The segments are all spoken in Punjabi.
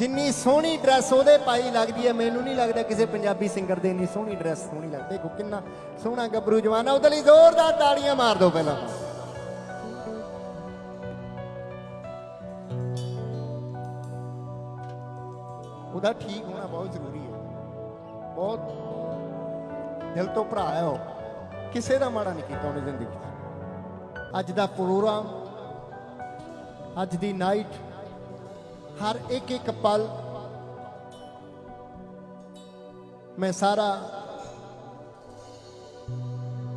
ਜਿੰਨੀ ਸੋਹਣੀ ਡਰੈਸ ਉਹਦੇ ਪਾਈ ਲੱਗਦੀ ਹੈ, ਮੈਨੂੰ ਨਹੀਂ ਲੱਗਦਾ ਕਿਸੇ ਪੰਜਾਬੀ ਸਿੰਗਰ ਦੇ ਇੰਨੀ ਸੋਹਣੀ ਡਰੈਸ ਸੋਹਣੀ ਲੱਗਦੀ। ਦੇਖੋ ਕਿੰਨਾ ਸੋਹਣਾ ਗੱਭਰੂ ਜਵਾਨ ਆ, ਉਹਦੇ ਲਈ ਜ਼ੋਰਦਾਰ ਤਾੜੀਆਂ ਮਾਰ ਦਿਓ ਪਹਿਲਾਂ। ਉਹਦਾ ਠੀਕ ਹੋਣਾ ਬਹੁਤ ਜ਼ਰੂਰੀ ਹੈ। ਬਹੁਤ ਦਿਲ ਤੋਂ ਭਰਾ ਹੈ ਉਹ। ਕਿਸੇ ਦਾ ਮਾੜਾ ਨਹੀਂ ਕੀਤਾ ਉਹਨੇ ਜ਼ਿੰਦਗੀ 'ਚ। ਅੱਜ ਦਾ ਪ੍ਰੋਗਰਾਮ, ਅੱਜ ਦੀ ਨਾਈਟ ਹਰ ਇੱਕ ਇੱਕ ਪਲ ਮੈਂ ਸਾਰਾ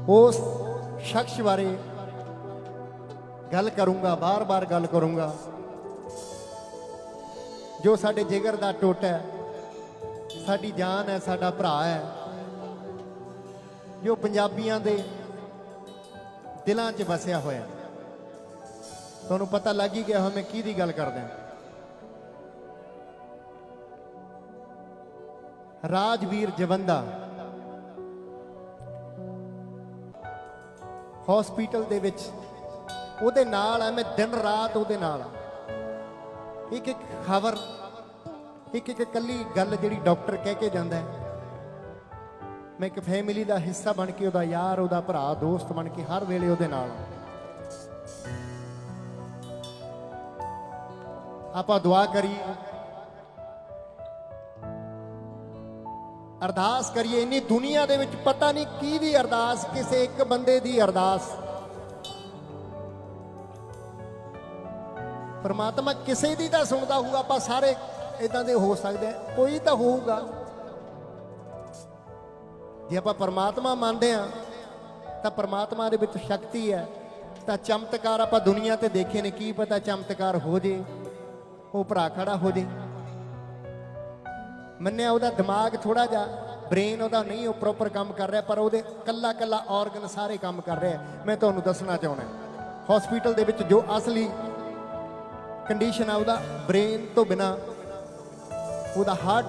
ਉਸ ਸ਼ਖਸ ਬਾਰੇ ਗੱਲ ਕਰੂੰਗਾ, ਬਾਰ-ਬਾਰ ਗੱਲ ਕਰੂੰਗਾ, ਜੋ ਸਾਡੇ ਜਿਗਰ ਦਾ ਟੋਟਾ ਹੈ, ਸਾਡੀ ਜਾਨ ਹੈ, ਸਾਡਾ ਭਰਾ ਹੈ, ਜੋ ਪੰਜਾਬੀਆਂ ਦੇ ਦਿਲਾਂ 'ਚ ਵਸਿਆ ਹੋਇਆ ਤੁਹਾਨੂੰ ਪਤਾ ਲੱਗ ਹੀ ਗਿਆ ਹੋਇਆ ਮੈਂ ਕਿਹਦੀ ਗੱਲ ਕਰਦਾ ਰਾਜਵੀਰ ਜਵੰਦਾ। ਹਸਪੀਟਲ ਦੇ ਵਿੱਚ। ਉਹਦੇ ਨਾਲ ਆ ਮੈਂ ਦਿਨ ਰਾਤ ਉਹਦੇ ਨਾਲ ਆ। ਇੱਕ ਇੱਕ ਖਬਰ, ਇੱਕ ਇੱਕ ਕੱਲੀ ਗੱਲ ਜਿਹੜੀ ਡਾਕਟਰ ਕਹਿ ਕੇ ਜਾਂਦਾ ਹੈ। ਮੈਂ ਇੱਕ ਫੈਮਿਲੀ ਦਾ ਹਿੱਸਾ ਬਣ ਕੇ ਉਹਦਾ ਯਾਰ, ਉਹਦਾ ਭਰਾ, ਦੋਸਤ ਬਣ ਕੇ ਹਰ ਵੇਲੇ ਉਹਦੇ ਨਾਲ ਆਪਾਂ ਦੁਆ ਕਰੀਏ। ਅਰਦਾਸ ਕਰੀਏ, ਇੰਨੀ ਦੁਨੀਆ ਦੇ ਵਿੱਚ ਪਤਾ ਨਹੀਂ ਕੀ ਦੀ ਅਰਦਾਸ, ਕਿਸੇ ਇੱਕ ਬੰਦੇ ਦੀ ਅਰਦਾਸ। ਪਰਮਾਤਮਾ ਕਿਸੇ ਦੀ ਤਾਂ ਸੁਣਦਾ ਹੋਊਗਾ, ਆਪਾਂ ਸਾਰੇ ਇਦਾਂ ਦੇ ਹੋ ਸਕਦੇ ਆ ਕੋਈ ਤਾਂ ਹੋਊਗਾ। ਜੇ ਆਪਾਂ ਪਰਮਾਤਮਾ ਮੰਨਦੇ ਆ ਤਾਂ ਪਰਮਾਤਮਾ ਦੇ ਵਿੱਚ ਸ਼ਕਤੀ ਹੈ। ਤਾਂ ਚਮਤਕਾਰ ਆਪਾਂ ਦੁਨੀਆ ਤੇ ਦੇਖੇ ਨੇ, ਕੀ ਪਤਾ ਚਮਤਕਾਰ ਹੋ ਜੇ, ਉਹ ਭਰਾ ਖੜਾ ਹੋ ਜੇ। ਮੰਨਿਆ ਉਹਦਾ ਦਿਮਾਗ ਥੋੜਾ ਜਿਹਾ ਬ੍ਰੇਨ ਉਹਦਾ ਨਹੀਂ ਉਹ ਪ੍ਰੋਪਰ ਕੰਮ ਕਰ ਰਿਹਾ, ਪਰ ਉਹਦੇ ਕੱਲਾ ਕੱਲਾ ਆਰਗਨ ਸਾਰੇ ਕੰਮ ਕਰ ਰਿਹਾ ਮੈਂ ਤੁਹਾਨੂੰ ਦੱਸਣਾ ਚਾਹੁੰਦਾ ਹਸਪੀਟਲ ਦੇ ਵਿੱਚ ਜੋ ਅਸਲੀ ਕੰਡੀਸ਼ਨ ਆ ਉਹਦਾ ਬ੍ਰੇਨ ਤੋਂ ਬਿਨਾ, ਉਹਦਾ ਹਾਰਟ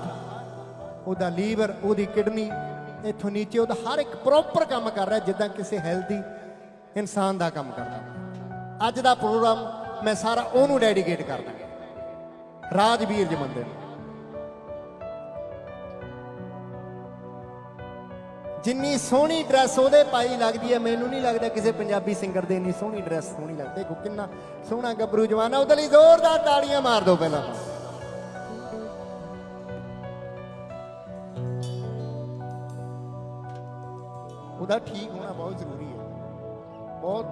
ਉਹਦਾ ਲੀਵਰ, ਉਹਦੀ ਕਿਡਨੀ, ਇੱਥੋਂ ਨੀਚੇ ਉਹਦਾ ਹਰ ਇੱਕ ਪ੍ਰੋਪਰ ਕੰਮ ਕਰ ਰਿਹਾ, ਜਿੱਦਾਂ ਕਿਸੇ ਹੈਲਦੀ ਇਨਸਾਨ ਦਾ ਕੰਮ ਕਰਦਾ। ਅੱਜ ਦਾ ਪ੍ਰੋਗਰਾਮ ਮੈਂ ਸਾਰਾ ਉਹਨੂੰ ਡੈਡੀਕੇਟ ਕਰਦਾ। ਰਾਜਵੀਰ ਜੀ ਜਿੰਨੀ ਸੋਹਣੀ ਡਰੈਸ ਉਹਦੇ ਪਾਈ ਲੱਗਦੀ ਹੈ, ਮੈਨੂੰ ਨਹੀਂ ਲੱਗਦਾ ਕਿਸੇ ਪੰਜਾਬੀ ਸਿੰਗਰ ਦੇ ਇੰਨੀ ਸੋਹਣੀ ਡਰੈਸ ਸੋਹਣੀ ਲੱਗਦੀ। ਦੇਖੋ ਕਿੰਨਾ ਸੋਹਣਾ ਗੱਭਰੂ ਜਵਾਨ ਆ, ਉਹਦੇ ਲਈ ਜ਼ੋਰਦਾਰ ਤਾੜੀਆਂ ਮਾਰ ਦਿਓ ਪਹਿਲਾਂ ਉਹਦਾ ਠੀਕ ਹੋਣਾ ਬਹੁਤ ਜ਼ਰੂਰੀ ਹੈ। ਬਹੁਤ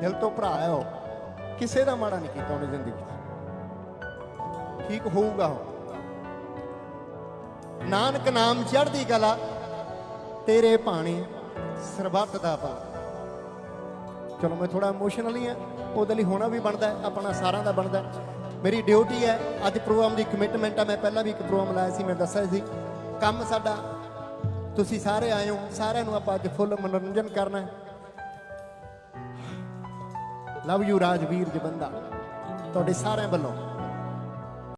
ਦਿਲ ਤੋਂ ਭਰਾ ਹੈ ਉਹ। ਕਿਸੇ ਦਾ ਮਾੜਾ ਨਹੀਂ ਕੀਤਾ ਉਹਨੇ ਜ਼ਿੰਦਗੀ 'ਚ। ਠੀਕ ਹੋਊਗਾ ਉਹ। ਨਾਨਕ ਨਾਮ ਚੜ੍ਹਦੀ ਕਲਾ ਤੇਰੇ ਭਾਣੇ ਸਰਬੱਤ ਦਾ ਭਲਾ ਚਲੋ ਮੈਂ ਥੋੜਾ ਇਮੋਸ਼ਨਲ ਹੀ ਆ ਉਹਦੇ ਲਈ ਹੋਣਾ ਵੀ ਬਣਦਾ ਹੈ, ਆਪਣਾ ਸਾਰਿਆਂ ਦਾ ਬਣਦਾ ਮੇਰੀ ਡਿਊਟੀ ਹੈ ਅੱਜ ਪ੍ਰੋਗਰਾਮ ਦੀ ਕਮਿਟਮੈਂਟ ਆ ਮੈਂ ਪਹਿਲਾਂ ਵੀ ਇੱਕ ਪ੍ਰੋਗਰਾਮ ਲਾਇਆ ਸੀ ਮੈਂ ਦੱਸਿਆ ਸੀ। ਕੰਮ ਸਾਡਾ ਤੁਸੀਂ ਸਾਰੇ ਆਏ ਹੋ ਸਾਰਿਆਂ ਨੂੰ ਆਪਾਂ ਅੱਜ ਫੁੱਲ ਮਨੋਰੰਜਨ ਕਰਨਾ ਹੈ। ਲਵ ਯੂ ਰਾਜਵੀਰ ਜਬੰਦਾ ਤੁਹਾਡੇ ਸਾਰਿਆਂ ਵੱਲੋਂ।